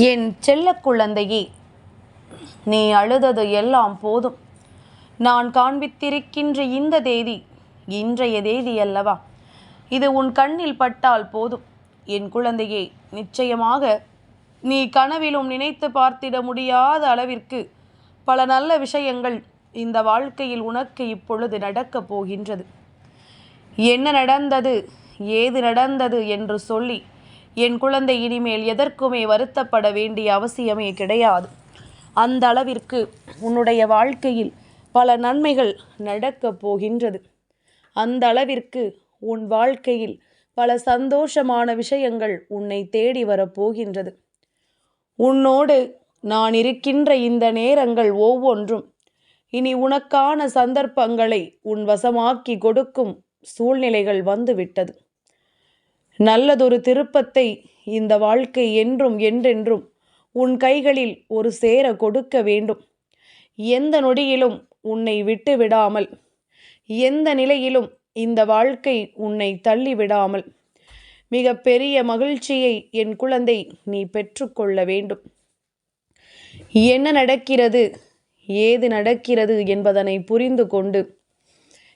என் செல்ல குழந்தையே நீ அழுதது எல்லாம் போதும். நான் காண்பித்திருக்கின்ற இந்த தேதி இன்றைய தேதி அல்லவா? இது உன் கண்ணில் பட்டால் போதும். என் குழந்தையே நிச்சயமாக நீ கனவிலும் நினைத்து பார்த்திட முடியாத அளவிற்கு பல நல்ல விஷயங்கள் இந்த வாழ்க்கையில் உனக்கு இப்பொழுது நடக்கப் போகின்றது. என்ன நடந்தது ஏது நடந்தது என்று சொல்லி என் குழந்தை இனிமேல் எதற்குமே வருத்தப்பட வேண்டிய அவசியமே கிடையாது. அந்த அளவிற்கு உன்னுடைய வாழ்க்கையில் பல நன்மைகள் நடக்கப் போகின்றது. அந்த அளவிற்கு உன் வாழ்க்கையில் பல சந்தோஷமான விஷயங்கள் உன்னை தேடி வரப்போகின்றது உன்னோடு நான் இருக்கின்ற இந்த நேரங்கள் ஒவ்வொன்றும் இனி உனக்கான சந்தர்ப்பங்களை உன் வசமாக்கி கொடுக்கும் சூழ்நிலைகள் வந்துவிட்டது. நல்லதொரு திருப்பத்தை இந்த வாழ்க்கை என்றும் என்றென்றும் உன் கைகளில் ஒரு சேர கொடுக்க வேண்டும். எந்த நொடியிலும் உன்னை விட்டு விடாமல் எந்த நிலையிலும் இந்த வாழ்க்கை உன்னை தள்ளி விடாமல் மிக பெரிய மகிழ்ச்சியை என் குழந்தை நீ பெற்றுக்கொள்ள வேண்டும். என்ன நடக்கிறது ஏது நடக்கிறது என்பதனை புரிந்து கொண்டு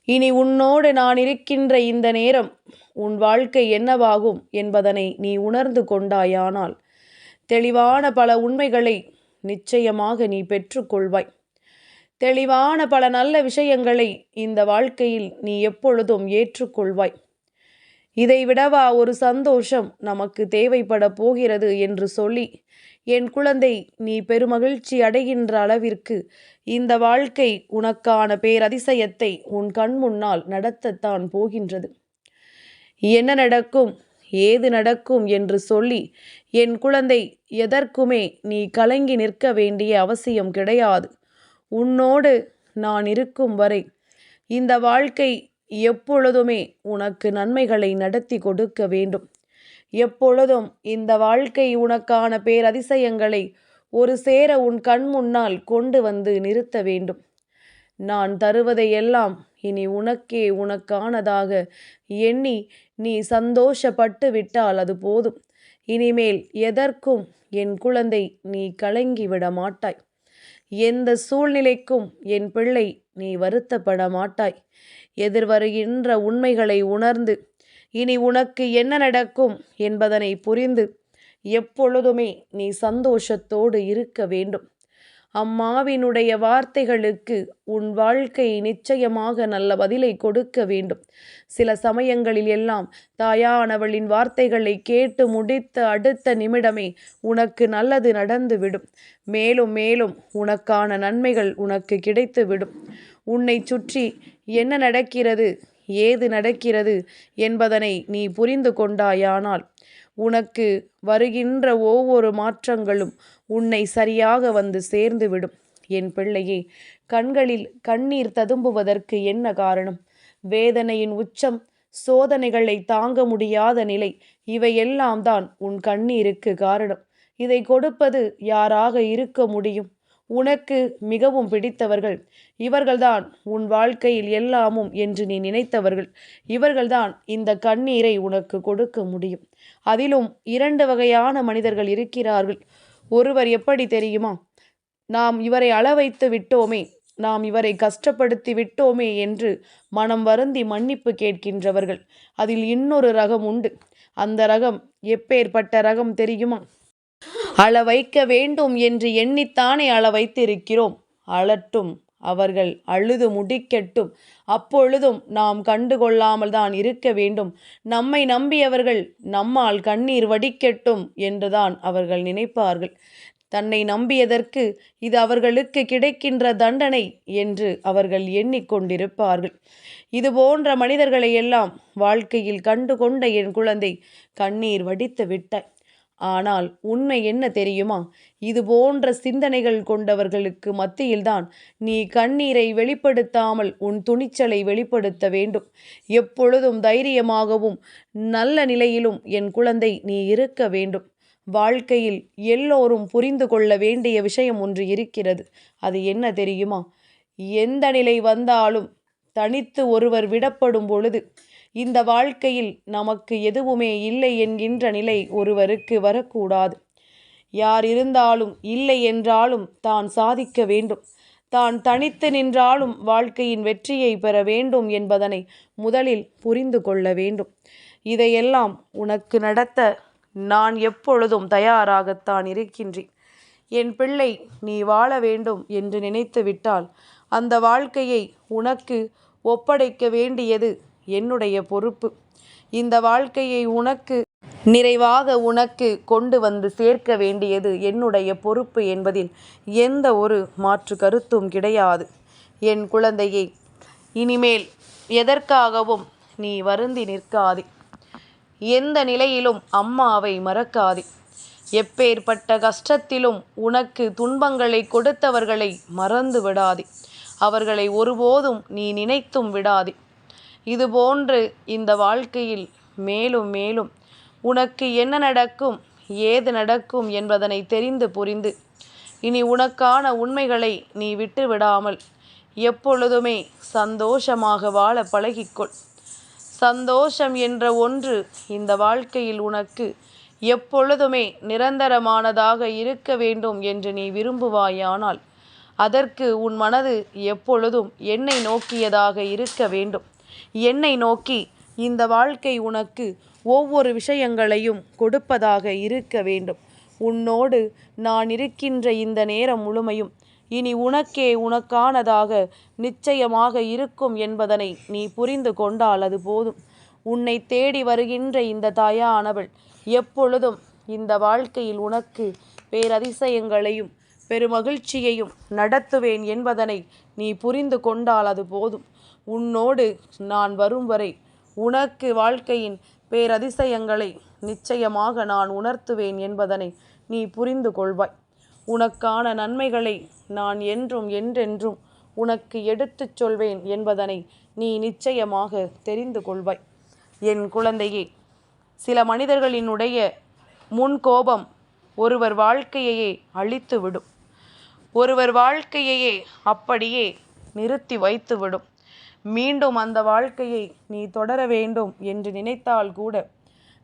இனி உன்னோடு நான் இருக்கின்ற இந்த நேரம் உன் வாழ்க்கை என்னவாகும் என்பதனை நீ உணர்ந்து கொண்டாயானால் தெளிவான பல உண்மைகளை நிச்சயமாக நீ பெற்றுக்கொள்வாய். தெளிவான பல நல்ல விஷயங்களை இந்த வாழ்க்கையில் நீ எப்பொழுதும் ஏற்றுக்கொள்வாய். இதை விடவா ஒரு சந்தோஷம் நமக்கு தேவைப்பட போகிறது என்று சொல்லி என் குழந்தை நீ பெருமகிழ்ச்சி அடைகின்ற அளவிற்கு இந்த வாழ்க்கை உனக்கான பேரதிசயத்தை உன் கண் முன்னால் நடத்தத்தான் போகின்றது. என்ன நடக்கும் ஏது நடக்கும் என்று சொல்லி என் குழந்தை எதற்குமே நீ கலங்கி நிற்க வேண்டிய அவசியம் கிடையாது. உன்னோடு நான் இருக்கும் வரை இந்த வாழ்க்கை எப்பொழுதுமே உனக்கு நன்மைகளை நடத்தி கொடுக்க வேண்டும். எப்பொழுதும் இந்த வாழ்க்கை உனக்கான பேரதிசயங்களை ஒரு சேர உன் கண் முன்னால் கொண்டு வந்து நிறுத்த வேண்டும். நான் தருவதையெல்லாம் இனி உனக்கே உனக்கானதாக எண்ணி நீ சந்தோஷப்பட்டு விட்டால் அது போதும். இனிமேல் எதற்கும் என் குழந்தை நீ கலங்கி விட மாட்டாய். எந்த சூழ்நிலைக்கும் என் பிள்ளை நீ வருத்தப்பட மாட்டாய். எதிர்வருகின்ற உண்மைகளை உணர்ந்து இனி உனக்கு என்ன நடக்கும் என்பதனை புரிந்து எப்பொழுதுமே நீ சந்தோஷத்தோடு இருக்க வேண்டும். அம்மாவினுடைய வார்த்தைகளுக்கு உன் வாழ்க்கை நிச்சயமாக நல்ல பதிலை கொடுக்க வேண்டும். சில சமயங்களில் எல்லாம் தாயானவளின் வார்த்தைகளை கேட்டு முடித்த அடுத்த நிமிடமே உனக்கு நல்லது நடந்துவிடும். மேலும் மேலும் உனக்கான நன்மைகள் உனக்கு கிடைத்துவிடும். உன்னை சுற்றி என்ன நடக்கிறது? ஏது நடக்கிறது என்பதனை நீ புரிந்து கொண்டாயானால் உனக்கு வருகின்ற ஒவ்வொரு மாற்றங்களும் உன்னை சரியாக வந்து சேர்ந்துவிடும். என் பிள்ளையே கண்களில் கண்ணீர் ததும்புவதற்கு என்ன காரணம்? வேதனையின் உச்சம் சோதனைகளை தாங்க முடியாத நிலை இவையெல்லாம் தான் உன் கண்ணீருக்கு காரணம். இதை கொடுப்பது யாராக இருக்க முடியும்? உனக்கு மிகவும் பிடித்தவர்கள். இவர்கள்தான் உன் வாழ்க்கையில் எல்லாமும் என்று நீ நினைத்தவர்கள். இவர்கள்தான் இந்த கண்ணீரை உனக்கு கொடுக்க முடியும். அதிலும் இரண்டு வகையான மனிதர்கள் இருக்கிறார்கள். ஒருவர் எப்படி தெரியுமா? நாம் இவரை அள வைத்து விட்டோமே நாம் இவரை கஷ்டப்படுத்தி விட்டோமே என்று மனம் வருந்தி மன்னிப்பு கேட்கின்றவர்கள். அதில் இன்னொரு ரகம் உண்டு. அந்த ரகம் எப்பேற்பட்ட ரகம் தெரியுமா? அள வைக்க வேண்டும் என்று எண்ணித்தானே அள வைத்திருக்கிறோம் அழட்டும் அவர்கள் அழுது முடிக்கட்டும். அப்பொழுதும் நாம் கண்டுகொள்ளாமல் தான் இருக்க வேண்டும். நம்மை நம்பியவர்கள் நம்மால் கண்ணீர் வடிக்கட்டும் என்றுதான் அவர்கள் நினைப்பார்கள். தன்னை நம்பியதற்கு இது அவர்களுக்கு கிடைக்கின்ற தண்டனை என்று அவர்கள் எண்ணிக்கொண்டிருப்பார்கள். இது போன்ற மனிதர்களை எல்லாம் வாழ்க்கையில் கண்டு கொண்ட என் குழந்தை கண்ணீர் வடித்து விட்டாய். ஆனால் உண்மை என்ன தெரியுமா? இது போன்ற சிந்தனைகள் கொண்டவர்களுக்கு மத்தியில்தான் நீ கண்ணீரை வெளிப்படுத்தாமல் உன் துணிச்சலை வெளிப்படுத்த வேண்டும். எப்பொழுதும் தைரியமாகவும் நல்ல நிலையிலும் என் குழந்தை நீ இருக்க வேண்டும். வாழ்க்கையில் எல்லோரும் புரிந்து கொள்ள வேண்டிய விஷயம் ஒன்று இருக்கிறது. அது என்ன தெரியுமா? எந்த நிலை வந்தாலும் தனித்து ஒருவர் விடப்படும் பொழுது இந்த வாழ்க்கையில் நமக்கு எதுவுமே இல்லை என்கின்ற நிலை ஒருவருக்கு வரக்கூடாது. யார் இருந்தாலும் இல்லை என்றாலும் தான் சாதிக்க வேண்டும். தான் தனித்து நின்றாலும் வாழ்க்கையின் வெற்றியை பெற வேண்டும் என்பதனை முதலில் புரிந்து கொள்ள வேண்டும். இதையெல்லாம் உனக்கு நடத்த நான் எப்பொழுதும் தயாராகத்தான் இருக்கின்றேன். என் பிள்ளை நீ வாழ வேண்டும் என்று நினைத்து விட்டால் அந்த வாழ்க்கையை உனக்கு ஒப்படைக்க வேண்டியது என்னுடைய பொறுப்பு. இந்த வாழ்க்கையை உனக்கு நிறைவாக உனக்கு கொண்டு வந்து சேர்க்க வேண்டியது என்னுடைய பொறுப்பு என்பதில் எந்த ஒரு மாற்று கருத்தும் கிடையாது. என் குழந்தையை இனிமேல் எதற்காகவும் நீ வருந்தி நிற்காதே. எந்த நிலையிலும் அம்மாவை மறக்காதே. எப்பேற்பட்ட கஷ்டத்திலும் உனக்கு துன்பங்களை கொடுத்தவர்களை மறந்து விடாதே அவர்களை ஒருபோதும் நீ நினைத்தும் விடாதே. இதுபோன்று இந்த வாழ்க்கையில் மேலும் மேலும் உனக்கு என்ன நடக்கும் ஏது நடக்கும் என்பதனை தெரிந்து புரிந்து இனி உனக்கான உண்மைகளை நீ விட்டு விடாமல் எப்பொழுதுமே சந்தோஷமாக வாழ பழகிக்கொள். சந்தோஷம் என்ற ஒன்று இந்த வாழ்க்கையில் உனக்கு எப்பொழுதுமே நிரந்தரமானதாக இருக்க வேண்டும் என்று நீ விரும்புவாயானால் அதற்கு உன் மனது எப்பொழுதும் என்னை நோக்கியதாக இருக்க வேண்டும். என்னை நோக்கி இந்த வாழ்க்கை உனக்கு ஒவ்வொரு விஷயங்களையும் கொடுப்பதாக இருக்க வேண்டும். உன்னோடு நான் இருக்கின்ற இந்த நேரம் முழுமையும் இனி உனக்கே உனக்கானதாக நிச்சயமாக இருக்கும் என்பதனை நீ புரிந்து கொண்டால் அது போதும். உன்னை தேடி வருகின்ற இந்த தாயானவள் எப்பொழுதும் இந்த வாழ்க்கையில் உனக்கு பேரதிசயங்களையும் பெருமகிழ்ச்சியையும் நடத்துவேன் என்பதனை நீ புரிந்து கொண்டால் அது போதும். உன்னோடு நான் வரும் வரை உனக்கு வாழ்க்கையின் பேரதிசயங்களை நிச்சயமாக நான் உணர்த்துவேன் என்பதனை நீ புரிந்து கொள்வாய். உனக்கான நன்மைகளை நான் என்றும் என்றென்றும் உனக்கு எடுத்துச் சொல்வேன் என்பதனை நீ நிச்சயமாக தெரிந்து கொள்வாய். என் குழந்தையே சில மனிதர்களினுடைய முன்கோபம் ஒருவர் வாழ்க்கையையே அழித்துவிடும். ஒருவர் வாழ்க்கையையே அப்படியே நிறுத்தி வைத்துவிடும். மீண்டும் அந்த வாழ்க்கையை நீ தொடர வேண்டும் என்று நினைத்தால் கூட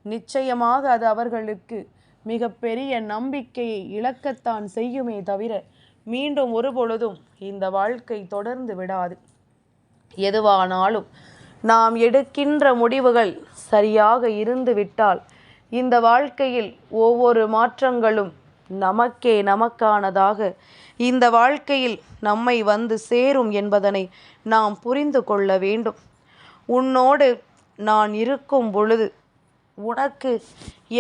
நிச்சயமாக அது அவர்களுக்கு மிக பெரிய நம்பிக்கையை இழக்கத்தான் செய்யுமே தவிர மீண்டும் ஒருபொழுதும் இந்த வாழ்க்கை தொடர்ந்து விடாது. எதுவானாலும் நாம் எடுக்கின்ற முடிவுகள் சரியாக இருந்து விட்டால் இந்த வாழ்க்கையில் ஒவ்வொரு மாற்றங்களும் நமக்கே நமக்கானதாக இந்த வாழ்க்கையில் நம்மை வந்து சேரும் என்பதனை நாம் புரிந்து கொள்ள வேண்டும். உன்னோடு நான் இருக்கும் பொழுது உனக்கு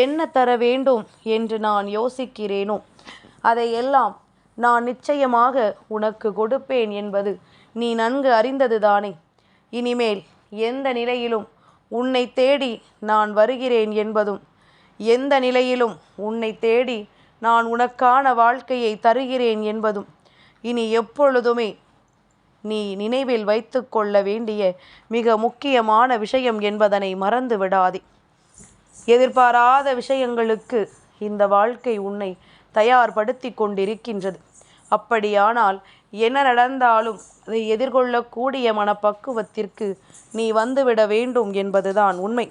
என்ன தர வேண்டும் என்று நான் யோசிக்கிறேனோ? அதையெல்லாம் நான் நிச்சயமாக உனக்கு கொடுப்பேன் என்பது நீ நன்கு அறிந்தது தானே. இனிமேல் எந்த நிலையிலும் உன்னை தேடி நான் வருகிறேன் என்பதும் எந்த நிலையிலும் உன்னை தேடி நான் உனக்கான வாழ்க்கையை தருகிறேன் என்பதும் இனி எப்பொழுதுமே நீ நினைவில் வைத்து கொள்ள வேண்டிய மிக முக்கியமான விஷயம் என்பதனை மறந்து விடாதே. எதிர்பாராத விஷயங்களுக்கு இந்த வாழ்க்கை உன்னை தயார்படுத்தி கொண்டிருக்கின்றது. அப்படியானால் என்ன நடந்தாலும் அதை எதிர்கொள்ளக்கூடிய மனப்பக்குவத்திற்கு நீ வந்துவிட வேண்டும் என்பதுதான் உண்மை.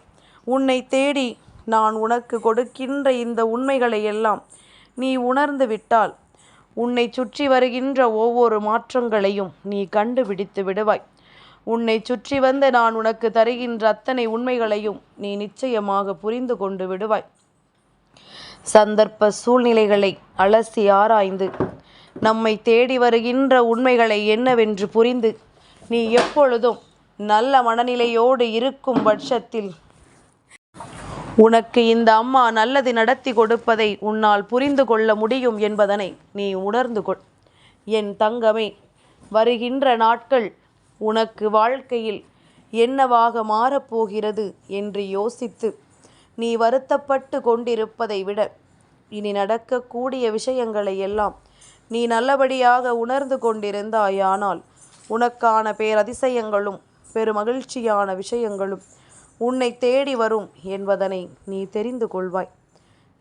உன்னை தேடி நான் உனக்கு கொடுக்கின்ற இந்த உண்மைகளை எல்லாம் நீ உணர்ந்து விட்டால் உன்னை சுற்றி வருகின்ற ஒவ்வொரு மாற்றங்களையும் நீ கண்டுபிடித்து விடுவாய். உன்னை சுற்றி வந்து நான் உனக்கு தருகின்ற அத்தனை உண்மைகளையும் நீ நிச்சயமாக புரிந்து கொண்டு விடுவாய். சந்தர்ப்ப சூழ்நிலைகளை அலசி ஆராய்ந்து நம்மை தேடி வருகின்ற உண்மைகளை என்னவென்று புரிந்து நீ எப்பொழுதும் நல்ல மனநிலையோடு இருக்கும் பட்சத்தில் உனக்கு இந்த அம்மா நல்லது நடத்தி கொடுப்பதை உன்னால் புரிந்து கொள்ள முடியும் என்பதனை நீ உணர்ந்து கொள். என் தங்கமே வருகின்ற நாட்கள் உனக்கு வாழ்க்கையில் என்னவாக மாறப்போகிறது என்று யோசித்து நீ வருத்தப்பட்டு கொண்டிருப்பதை விட இனி நடக்கக்கூடிய விஷயங்களை எல்லாம் நீ நல்லபடியாக உணர்ந்து கொண்டிருந்தாயானால் உனக்கான பேரதிசயங்களும் பெருமகிழ்ச்சியான விஷயங்களும் உன்னை தேடி வரும் என்பதனை நீ தெரிந்து கொள்வாய்.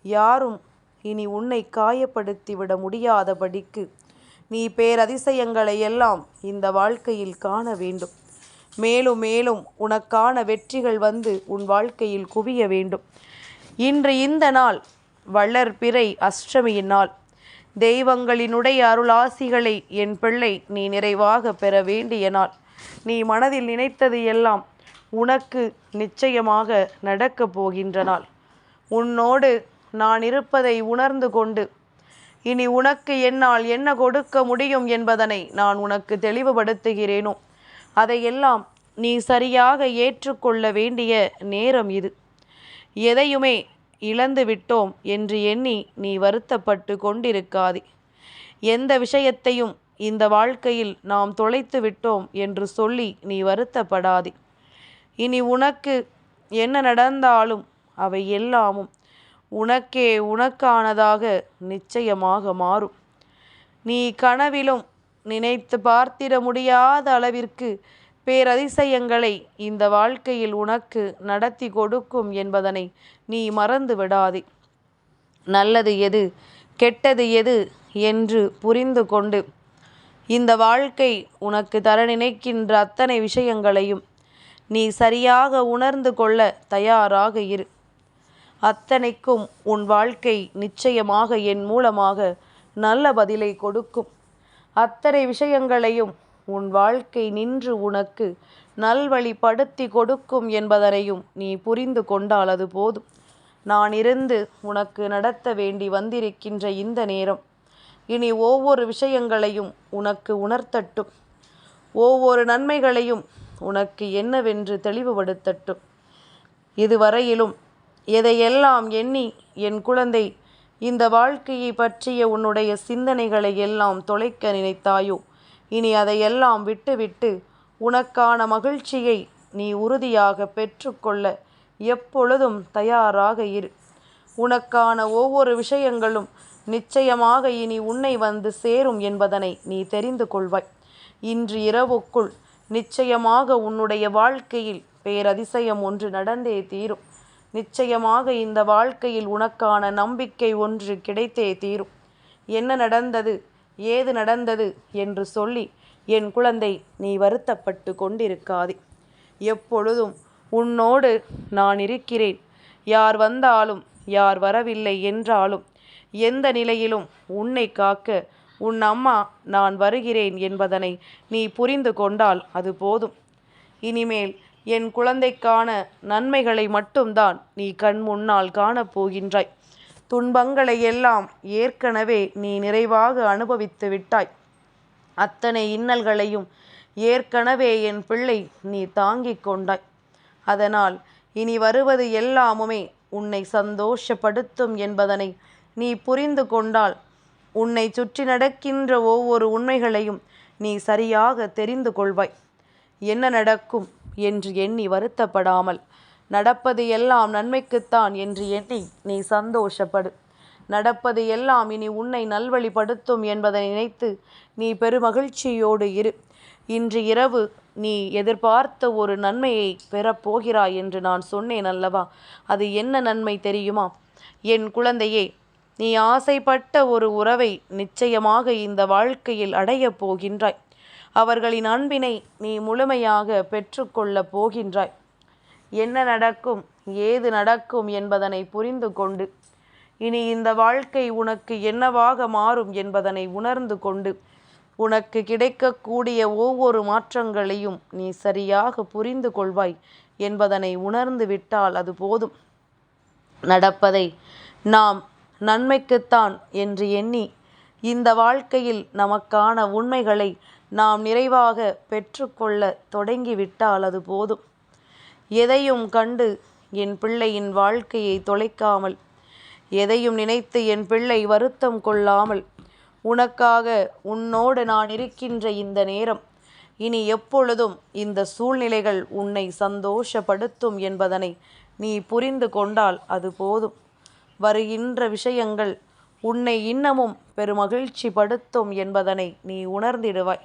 யாரும் இனி உன்னை காயப்படுத்திவிட முடியாதபடிக்கு நீ பேரதிசயங்களை எல்லாம் இந்த வாழ்க்கையில் காண வேண்டும். மேலும் மேலும் உனக்கான வெற்றிகள் வந்து உன் வாழ்க்கையில் குவிய வேண்டும். இன்று இந்த நாள் வளர்பிறை அஷ்டமியின் நாள். தெய்வங்களினுடைய அருளாசிகளை என் பிள்ளை நீ நிறைவாக பெற வேண்டிய நாள். நீ மனதில் நினைத்தது எல்லாம் உனக்கு நிச்சயமாக நடக்கப் போகின்ற நாள் உன்னோடு நான் இருப்பதை உணர்ந்து கொண்டு இனி உனக்கு என்னால் என்ன கொடுக்க முடியும் என்பதனை நான் உனக்கு தெளிவுபடுத்துகிறேனோ. அதையெல்லாம் நீ சரியாக ஏற்றுக்கொள்ள வேண்டிய நேரம் இது. எதையுமே இழந்து விட்டோம் என்று எண்ணி நீ வருத்தப்பட்டு கொண்டிருக்காதே. எந்த விஷயத்தையும் இந்த வாழ்க்கையில் நாம் தொலைத்து விட்டோம் என்று சொல்லி நீ வருத்தப்படாதே. இனி உனக்கு என்ன நடந்தாலும் அவை எல்லாமும் உனக்கே உனக்கானதாக நிச்சயமாக மாறும். நீ கனவிலும் நினைத்து பார்த்திட முடியாத அளவிற்கு பேரதிசயங்களை இந்த வாழ்க்கையில் உனக்கு நடத்தி கொடுக்கும் என்பதனை நீ மறந்து விடாதே. நல்லது எது கெட்டது எது என்று புரிந்து கொண்டு இந்த வாழ்க்கை உனக்கு தர நினைக்கின்ற அத்தனை விஷயங்களையும் நீ சரியாக உணர்ந்து கொள்ள தயாராக இரு. அத்தனைக்கும் உன் வாழ்க்கை நிச்சயமாக என் மூலமாக நல்ல பதிலை கொடுக்கும். அத்தனை விஷயங்களையும் உன் வாழ்க்கை நின்று உனக்கு நல்வழிப்படுத்தி கொடுக்கும் என்பதனையும் நீ புரிந்து கொண்டால் அது போதும். நான் இருந்து உனக்கு நடத்த வேண்டி வந்திருக்கின்ற இந்த நேரம் இனி ஒவ்வொரு விஷயங்களையும் உனக்கு உணர்த்தட்டும். ஒவ்வொரு நன்மைகளையும் உனக்கு என்னவென்று தெளிவுபடுத்தட்டும் இதுவரையிலும் எதையெல்லாம் எண்ணி என் குழந்தை இந்த வாழ்க்கையை பற்றிய உன்னுடைய சிந்தனைகளை எல்லாம் தொலைக்க நினைத்தாயோ? இனி அதையெல்லாம் விட்டுவிட்டு உனக்கான மகிழ்ச்சியை நீ உறுதியாக பெற்றுக்கொள்ள எப்பொழுதும் தயாராக இரு. உனக்கான ஒவ்வொரு விஷயங்களும் நிச்சயமாக இனி உன்னை வந்து சேரும் என்பதனை நீ தெரிந்து கொள்வாய். இன்று இரவுக்குள் நிச்சயமாக உன்னுடைய வாழ்க்கையில் பேரதிசயம் ஒன்று நடந்தே தீரும். நிச்சயமாக இந்த வாழ்க்கையில் உனக்கான நம்பிக்கை ஒன்று கிடைத்தே தீரும். என்ன நடந்தது? ஏது நடந்தது? என்று சொல்லி என் குழந்தை நீ வருத்தப்பட்டு கொண்டிருக்காதே. எப்பொழுதும் உன்னோடு நான் இருக்கிறேன். யார் வந்தாலும் யார் வரவில்லை என்றாலும் எந்த நிலையிலும் உன்னை காக்க உன் அம்மா நான் வருகிறேன் என்பதனை நீ புரிந்து கொண்டால் அது போதும். இனிமேல் என் குழந்தைக்கான நன்மைகளை மட்டும்தான் நீ கண் முன்னால் காணப்போகின்றாய் துன்பங்களை எல்லாம் ஏற்கனவே நீ நிறைவாக அனுபவித்து விட்டாய். அத்தனை இன்னல்களையும் ஏற்கனவே என் பிள்ளை நீ தாங்கிக் கொண்டாய். அதனால் இனி வருவது எல்லாமுமே உன்னை சந்தோஷப்படுத்தும் என்பதனை நீ புரிந்து கொண்டால் உன்னை சுற்றி நடக்கின்ற ஒவ்வொரு உண்மைகளையும் நீ சரியாக தெரிந்து கொள்வாய். என்ன நடக்கும் என்று எண்ணி வருத்தப்படாமல் நடப்பது எல்லாம் நன்மைக்குத்தான் என்று எண்ணி நீ சந்தோஷப்படு. நடப்பது எல்லாம் இனி உன்னை நல்வழிப்படுத்தும் என்பதை நினைத்து நீ பெருமகிழ்ச்சியோடு இரு. இன்று இரவு நீ எதிர்பார்த்த ஒரு நன்மையை பெறப்போகிறாய் என்று நான் சொன்னேன் அல்லவா? அது என்ன நன்மை தெரியுமா? என் குழந்தையே நீ ஆசைப்பட்ட ஒரு உறவை நிச்சயமாக இந்த வாழ்க்கையில் அடையப் போகின்றாய். அவர்களின் அன்பினை நீ முழுமையாக பெற்றுக்கொள்ளப் போகின்றாய். என்ன நடக்கும் ஏது நடக்கும் என்பதனை புரிந்து கொண்டு இனி இந்த வாழ்க்கை உனக்கு என்னவாக மாறும் என்பதனை உணர்ந்து கொண்டு உனக்கு கிடைக்கக்கூடிய ஒவ்வொரு மாற்றங்களையும் நீ சரியாக புரிந்து கொள்வாய் என்பதனை உணர்ந்து விட்டால் அது போதும். நடப்பதை நாம் நன்மைக்குத்தான் என்று எண்ணி இந்த வாழ்க்கையில் நமக்கான உண்மைகளை நாம் நிறைவாக பெற்றுக்கொள்ள தொடங்கிவிட்டால் அது போதும். எதையும் கண்டு என் பிள்ளையின் வாழ்க்கையை தொலைக்காமல் எதையும் நினைத்து என் பிள்ளை வருத்தம் கொள்ளாமல் உனக்காக உன்னோடு நான் இருக்கின்ற இந்த நேரம் இனி எப்பொழுதும் இந்த சூழ்நிலைகள் உன்னை சந்தோஷப்படுத்தும் என்பதனை நீ புரிந்து கொண்டால் அது போதும். வருகின்ற விஷயங்கள் உன்னை இன்னமும் பெருமகிழ்ச்சி படுத்தும் என்பதனை நீ உணர்ந்திடுவாய்.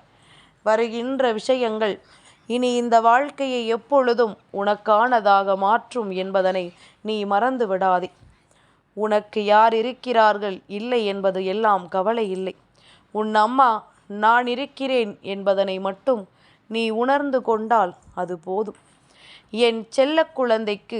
வருகின்ற விஷயங்கள் இனி இந்த வாழ்க்கையை எப்பொழுதும் உனக்கானதாக மாற்றும் என்பதனை நீ மறந்து விடாதே. உனக்கு யார் இருக்கிறார்கள் இல்லை என்பது எல்லாம் கவலை இல்லை. உன் அம்மா நான் இருக்கிறேன் என்பதனை மட்டும் நீ உணர்ந்து கொண்டால் அது போதும். என் செல்ல குழந்தைக்கு